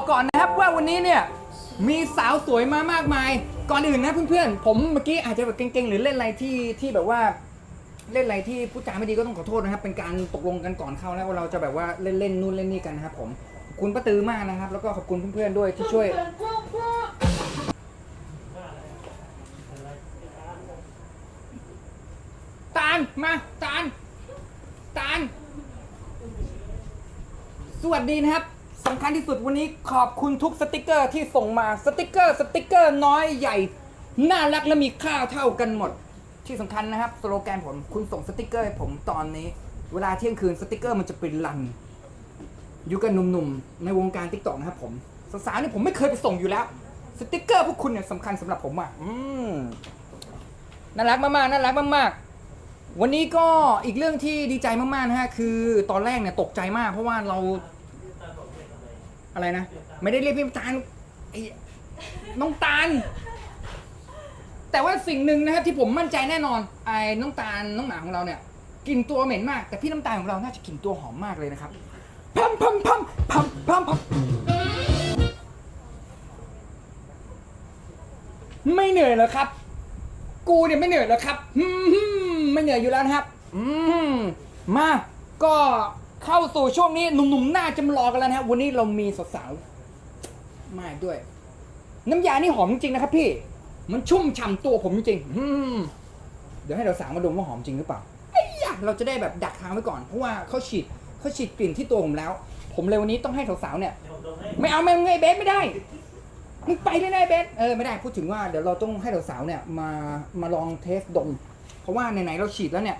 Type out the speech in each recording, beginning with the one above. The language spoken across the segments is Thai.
บอกก่อนนะครับว่าวันนี้เนี่ยมีสาวสวยมามากมาย ก่อนอื่นนะเพื่อนๆ ผมเมื่อกี้อาจจะแบบเก่งๆ หรือเล่นอะไรที่ที่แบบว่าเล่นอะไรที่พูดจาไม่ดีก็ต้องขอโทษนะครับ เป็นการตกลงกันก่อนเข้าแล้วว่าเราจะแบบว่าเล่นเล่นนู่นเล่นนี่กันนะครับผมขอบคุณป้าตือมากนะครับ แล้วก็ขอบคุณเพื่อนๆด้วยที่ช่วย ตาลมาตาลตาลสวัสดีนะครับำคัญที่สุดวันนี้ขอบคุณทุกสติกเกอร์ที่ส่งมาสติกเกอร์สติกเกอร์น้อยใหญ่ น่ารักและมีค่าเท่ากันหมด ที่สำคัญนะครับสโลแกนผมคุณส่งสติกเกอร์ให้ผมตอนนี้ เวลาเที่ยงคืนสติกเกอร์มันจะเป็นรันอยู่กับหนุ่มๆในวงการทิกตอกนะครับผมสาวๆนี่ผมไม่เคยไปส่งอยู่แล้ว สติกเกอร์พวกคุณเนี่ยสำคัญสำหรับผมอะอืมน่ารักมากๆน่ารักมากๆ วันนี้ก็อีกเรื่องที่ดีใจมากๆนะฮะคือตอนแรกเนี่ยตกใจมาก เพราะว่าเรา อะไรนะ ไม่ได้เรียกพี่ตาลไอ้น้องตาล แต่ว่าสิ่งหนึ่งนะครับที่ผมมั่นใจแน่นอน ไอ้น้องตาลน้องหมาของเราเนี่ยกลิ่นตัวเหม็นมาก แต่พี่น้ำตาลของเราน่าจะกลิ่นตัวหอมมากเลยนะครับพัมพัมพัมพัมพัมพัมไม่เหนื่อยเหรอครับ กูเนี่ยไม่เหนื่อยแล้วครับอืมไม่เหนื่อยอยู่แล้วนะครับ อืมมาก็ เข้าสู่ช่วงนี้หนุ่มๆหน้าจำลอกันแล้วนะครับวันนี้เรามีสาวๆมาด้วย น้ำยานี่หอมจริงนะครับ พี่ มันชุ่มฉ่ำตัวผมจริงๆอืมเดี๋ยวให้เราสาวมาดมว่าหอมจริงหรือเปล่าไอ้ยะเราจะได้แบบดักทางไว้ก่อนเพราะว่าเขาฉีดเขาฉีดกลิ่นที่ตัวผมแล้ว ผมเลยวันนี้ต้องให้สาวๆเนี่ย ไม่เอาไม่เอาไงเบสไม่ได้มึงไปเลยนะไอ้เบสเออไม่ได้พูดถึงว่าเดี๋ยวเราต้องให้สาวๆเนี่ยมามาลองเทสดม เพราะว่าไหนๆเราฉีดแล้วเนี่ย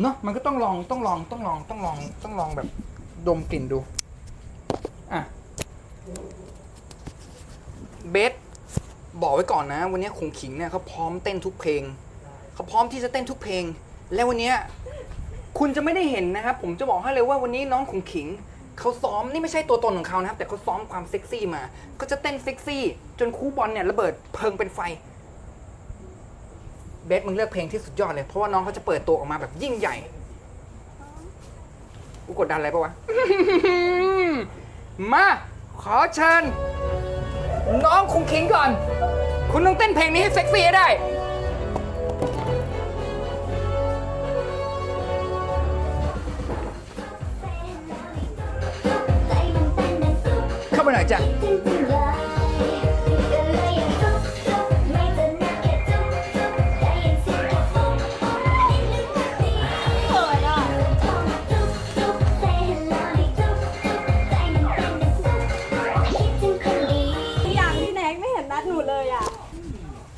เนาะมันก็ต้องลองต้องลองต้องลองต้องลองต้องลองแบบดมกลิ่นดู อะ เบสบอกไว้ก่อนนะ วันนี้คงขิงเนี่ยเขาพร้อมเต้นทุกเพลงเขาพร้อมที่จะเต้นทุกเพลง แล้ววันนี้คุณจะไม่ได้เห็นนะครับ ผมจะบอกให้เลยว่าวันนี้น้องคงขิงเขาซ้อมนี่ไม่ใช่ตัวตนของเขานะครับ แต่เขาซ้อมความเซ็กซี่มา ก็จะเต้นเซ็กซี่ จนคู่บอลเนี่ยระเบิดเพลิงเป็นไฟ บสมึงเลือกเพลงที่สุดยอดเลย เพราะว่าน้องเขาจะเปิดตัวออกมาแบบยิ่งใหญ่ กูกดดันอะไรปะวะ มา ขอเชิญ น้องคุงคิงก่อน คุณต้องเต้นเพลงนี้ให้เซ็กซี่ให้ได้ เข้ามาหน่อยจ้ะ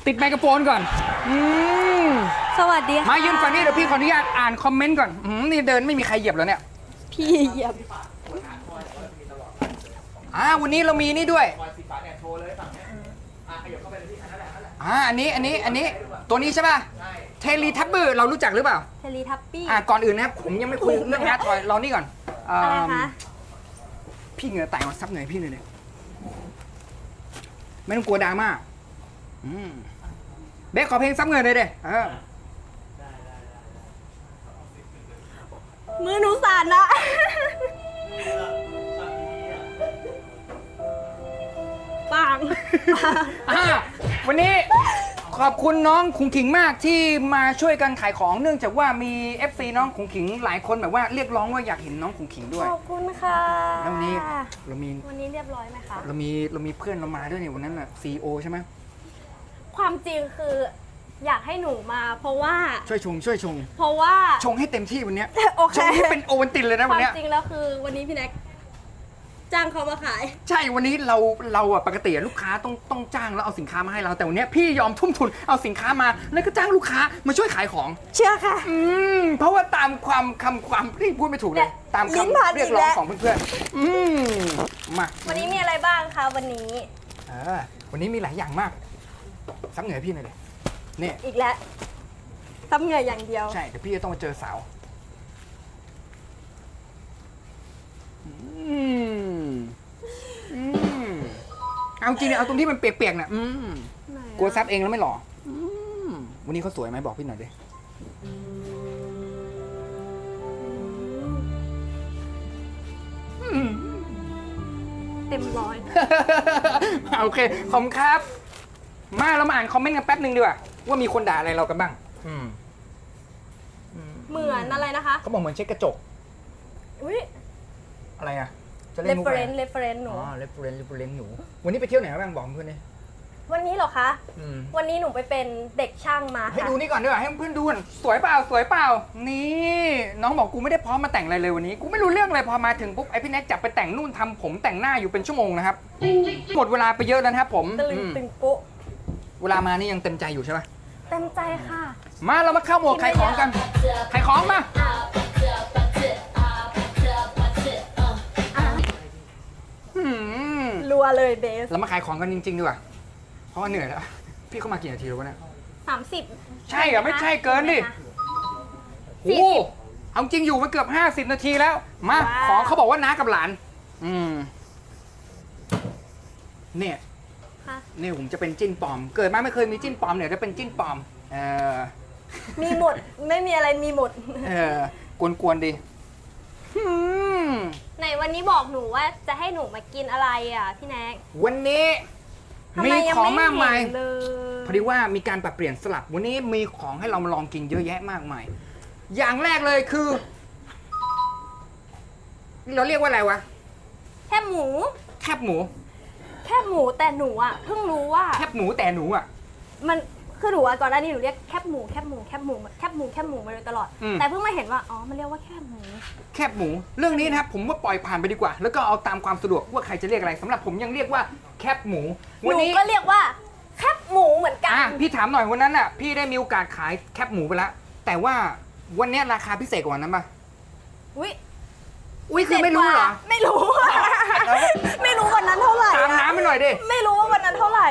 ติดไมโครโฟนก่อนอืมสวัสดีค่ะมายืนฝั่งนี้เดี๋ยวพี่ขออนุญาตอ่านคอมเมนต์ก่อนอืมนี่เดินไม่มีใครเหยียบแล้วเนี่ย พี่เหยียบอ่าวันนี้เรามีนี่ด้วยอ่าอันนี้อันนี้อันนี้ตัวนี้ใช่ป่ะเทลีทับเบอร์เรารู้จักหรือเปล่า เทลีทัปปี้ อ่าก่อนอื่นนะครับผมยังไม่คุยเรื่องแอร์ทอยเรานี่ก่อนอ่าอะไรคะพี่เหงื่อแตกมาซับเหนื่อยพี่เลยเนี่ยไม่ต้องกลัวดราม่าอืม เบสขอเพลงซับเหงื่อเลยเด้เออมือหนูสั่นนะปังอ่าวันนี้ขอบคุณน้องขุงขิงมากที่มาช่วยกันขายของเนื่องจากว่ามี FC น้องขุงขิงหลายคนแบบว่าเรียกร้องว่าอยากเห็นน้องขุงขิงด้วย ขอบคุณค่ะแล้ววันนี้เรามีวันนี้เรียบร้อยไหมคะ เรามีเรามีเพื่อนเรามาด้วยเนี่ยวันนั้นน่ะซีโอใช่ไหม ความจริงคืออยากให้หนูมา เพราะว่า ช่วยชงช่วยชง เพราะว่า ชงให้เต็มที่วันเนี้ยโอเค ชงให้เป็นโอวันตินเลยนะควันวามเนี้ยจริงแล้วคือวันนี้พี่แน็กจ้างเขามาขาย ใช่วันนี้เราเราอะปกติอะลูกค้าต้องต้องจ้างแล้วเอาสินค้ามาให้เราแต่วันเนี้ยพี่ยอมทุ่มทุนเอาสินค้ามาแล้วก็จ้างลูกค้ามาช่วยขายของ เชื่อค่ะ อืมเพราะว่าตามความคำความที่พูดไม่ถูกเลเนี่ยย ตามลิ้นพันคำเรียกร้องอีกแล้ว ของเพื่อนๆอืมมาวันนี้มีอะไรบ้างคะวันนี้ เออวันนี้มีหลายอย่างมาก ซับเหนื่อยพี่หน่อยเลยนี่อีกแล้วซับเหงื่ออย่างเดียว ใช่ เดี๋ยวพี่จะต้องมาเจอสาวอืมอืมเอาจริงๆเอาตรงที่มันเปียกๆน่ะอืมไหนอะกลัวซับเองแล้วไม่หล่ออืมวันนี้เขาสวยไหมบอกพี่หน่อยดิอืมเต็มร้อย โอเคขอบคุณครับ มาเรามาอ่านคอมเมนต์กันแป๊บหนึ่งดีกว่าว่ามีคนด่าอะไรเรากันบ้าง อืมเหมือนอะไรนะคะเขาบอกเหมือนเช็ดกระจก อุ้ย อะไรอะ จะเล่นมุกอะไร reference reference หนู อ๋อเรฟเฟรนซ์เรฟเฟรนซ์หนู วันนี้ไปเที่ยวไหนมาบ้างบอกเพื่อนดิวันนี้เหรอคะ อืมวันนี้หนูไปเป็นเด็กช่างมาให้ค่ะ ดูนี่ก่อนดีกว่าให้เพื่อนดูก่อนสวยเปล่าสวยเปล่า นี่ น้องบอกกูไม่ได้พร้อมมาแต่งอะไรเลยวันนี้กูไม่รู้เรื่องเลยพอมาถึงปุ๊บไอพี่แน็กจับไปแต่งนู่นทำผมแต่งหน้าอยู่เป็นชั่วโมงนะครับหมดเวลาไปเยอะแล้วนะครับผมตึงอืม ตึงปุ๊ เวลามานี่ยังเต็มใจอยู่ใช่ไหมเต็มใจค่ะ มาเรามาเข้าหมวดขายของกันขายของมาอืมรัวเลยเบสเรามาขายของกันจริงๆดีกว่า เพราะว่าเหนื่อยแล้ว พี่เข้ามากี่นาทีแล้ววะเนี่ย สามสิบใช่เหรอไม่ใช่เกินดิ โอ้โหเอาจริงอยู่มาเกือบ 50 นาทีแล้ว มา ของเขาบอกว่าน้ากับหลาน อืม เนี่ย ค่ะเนี่ยผมจะเป็นจิ้นปลอม เกิดมาไม่เคยมีจิ้นปลอมเนี่ยจะเป็นจิ้นปลอม เออมีหมด ไม่มีอะไรมีหมด เออกวนๆดีอืมไหนวันนี้บอกหนูว่าจะให้หนูมากินอะไรอะพี่แน็กวันนี้ทำมีไยังของมากมายเห็นเลยพอดีว่ามีการปรับเปลี่ยนสลับวันนี้มีของให้เรามาลองกินเยอะแยะมากมาย อย่างแรกเลยคือ เราเรียกว่าอะไรวะ แคบหมู แคบหมู แคบหมูแต่หนูอะเพิ่งรู้ว่า แคบหมูแต่หนูอะ มันคือหนูอะก่อนหน้านี้หนูเรียกแคบหมูแคบหมูแคบหมูแคบหมูแคบหมูมาโดยตลอด อืม แต่เพิ่งมาเห็นว่าอ๋อมันเรียกว่าแคบหมู แคบหมู เรื่องนี้นะครับผมว่าปล่อยผ่านไปดีกว่า แล้วก็เอาตามความสะดวกว่าใครจะเรียกอะไรสำหรับผมยังเรียกว่าแคบหมู หวันนูนี้ก็เรียกว่าแคบหมูเหมือนกัอะน พี่ถามหน่อยวันนั้นอะพี่ได้มีโอกาสขายแคบหมูไปแล้วแต่ว่าวันเนี้ยราคาพิเศษกว่านั้นปะอุ้ยอุ้ยคือไม่รู้เหรอไม่รู้ ไม่รู้วันนั้นเท่าไหร่ ตามอะน้ำไปหน่อยดิไม่รู้ว่าวันนั้นเท่าไหร่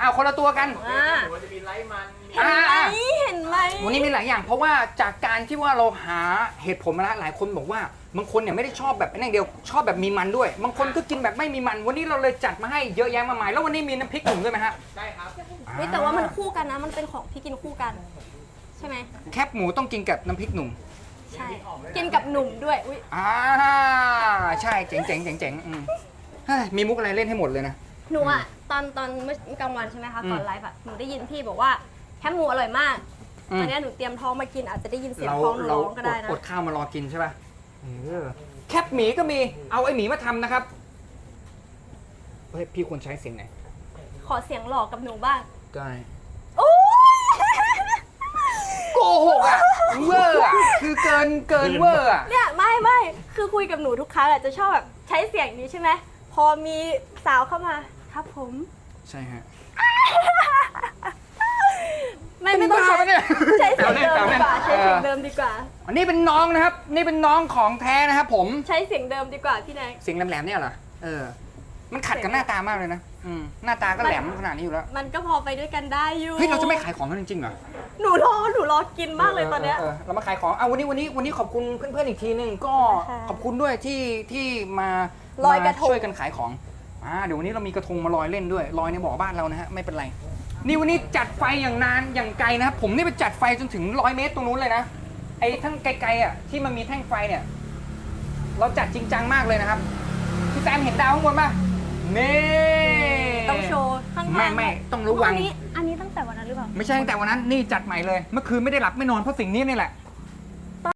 อ้าวคนละตัวกันอ่ามันจะมีไลฟ์มันเห็นไหมอ่าเห็นไหมวันนี้มีหลายอย่างเพราะว่าจากการที่ว่าเราหาเหตุผลมาแล้วหลายคนบอกว่าบางคนเนี่ยไม่ได้ชอบแบบนั่นเดียวชอบแบบมีมันด้วย บางคนก็กินแบบไม่มีมัน วันนี้เราเลยจัดมาให้เยอะแยะมากมาย แล้ววันนี้มีน้ำพริกหนุ่มด้วยไหมฮะได้ครับเฮ้ยแต่ว่ามันคู่กันนะ มันเป็นของที่กินคู่กัน ใช่ไหมแคบหมูต้องกินกับน้ำพริกหนุ่มใช่กินกับหนุ่มด้วยอุ้ยอ่าใช่เจ๋งเจ๋งเจ๋งเจ๋งอืมเฮ้ยมีมุกอะไรเล่นให้หมดเลยนะ หนูอะตอนตอนเมื่อกลางวันใช่ไหมคะอืมก่อนไลฟ์อะหนูได้ยินพี่บอกว่าแคบหมูอร่อยมาก อืม ตอนเนี้ยหนูเตรียมท้องมากินอาจจะได้ยินเสียงเราท้องหนูเราร้องก็ได้นะ อดข้าวมารอกินใช่ป่ะเออแคบหมีก็มี เอาไอหมีมาทำนะครับเฮ้ยพี่ควรใช้เสียงไหนขอเสียงหลอกกับหนูบ้างได้โอ้ยโกหกอะเวอร์อะคือเกินเกินเวอร์อะเนี่ยไม่ไม่คือคุยกับหนูทุกครั้งอะจะชอบแบบใช้เสียงนี้ใช่ไหมพอมีสาวเข้ามา ครับผม ใช่ฮะ ไม่ไม่ต้องบ้าใช้ปะเนี่ยใช้เสียงเดิมแซวดีเล่นกว่าแซใช้วเล่นเสียงเดิมดีกว่า อันนี้เป็นน้องนะครับ นี่เป็นน้องของแท้นะครับผม ใช้เสียงเดิมดีกว่าพี่แนกเสียงแหลมๆเนี่ยเหรอ เออ มันขัดกับหน้าตามากเลยนะ อืม หน้าตาก็แหลมขนาดนี้อยู่แล้ว มันก็พอไปด้วยกันได้อยู่เฮ้ย เราจะไม่ขายของกันจริงๆเหรอ หนูรอหนูรอกินมากเลยตอนเนี้ย เรามาขายของเอาวันนี้วันนี้วันนี้ขอบคุณเพื่อนๆอีกทีหนึงก็ค่ะขอบคุณด้วยที่ที่มาลอยกระทง มาช่วยกันขายของ อ่าเดี๋ยววันนี้เรามีกระทงมาลอยเล่นด้วยลอยในบ่อบ้านเรานะฮะไม่เป็นไร นี่วันนี้จัดไฟอย่างนานอย่างไกลนะครับผมนี่ไปจัดไฟจนถึงร้อยเมตรตรงนู้นเลยนะไอ้ทั้งไกลๆอะที่มันมีแท่งไฟเนี่ย เราจัดจริงจังมากเลยนะครับพี่แซมเห็นดาวข้างบนป่ะนี่ต้องโชว์ข้างล่างไม่ไม่ต้องระวังอันนี้อันนี้ตั้งแต่วันนั้นหรือเปล่าไม่ใช่ตั้งแต่วันนั้นนี่จัดใหม่เลยเมื่อคืนไม่ได้หลับไม่นอนเพราะสิ่งนี้นี่แหละ